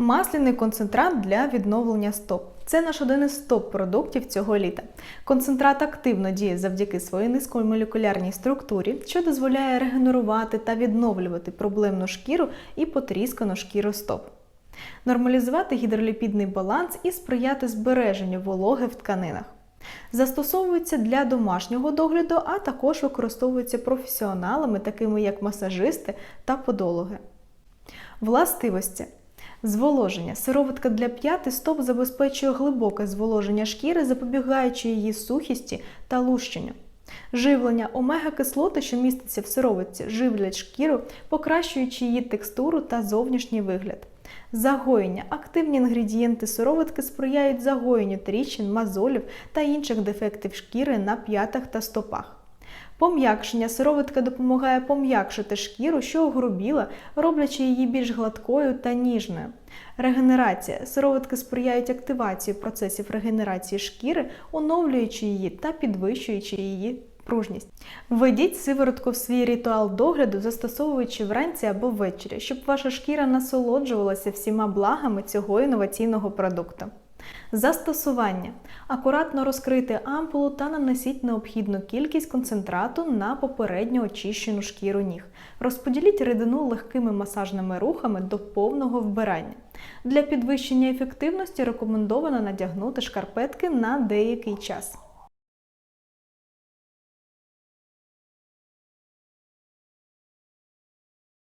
Масляний концентрат для відновлення стоп. Це наш один із топ-продуктів цього літа. Концентрат активно діє завдяки своїй низькомолекулярній структурі, що дозволяє регенерувати та відновлювати проблемну шкіру і потріскану шкіру стоп. Нормалізувати гідроліпідний баланс і сприяти збереженню вологи в тканинах. Застосовується для домашнього догляду, а також використовується професіоналами, такими як масажисти та подологи. Властивості. Зволоження. Сироватка для п'яти стоп забезпечує глибоке зволоження шкіри, запобігаючи її сухісті та лущенню. Живлення омега-кислоти, що міститься в сироватці, живлять шкіру, покращуючи її текстуру та зовнішній вигляд. Загоєння. Активні інгредієнти сироватки сприяють загоєнню тріщин, мозолів та інших дефектів шкіри на п'ятах та стопах. Пом'якшення сироватка допомагає пом'якшити шкіру, що огрубіла, роблячи її більш гладкою та ніжною. Регенерація. Сироватки сприяють активації процесів регенерації шкіри, оновлюючи її та підвищуючи її пружність. Введіть сиворотку в свій ритуал догляду, застосовуючи вранці або ввечері, щоб ваша шкіра насолоджувалася всіма благами цього інноваційного продукту. Застосування. Акуратно розкрити ампулу та нанесіть необхідну кількість концентрату на попередньо очищену шкіру ніг. Розподіліть рідину легкими масажними рухами до повного вбирання. Для підвищення ефективності рекомендовано надягнути шкарпетки на деякий час.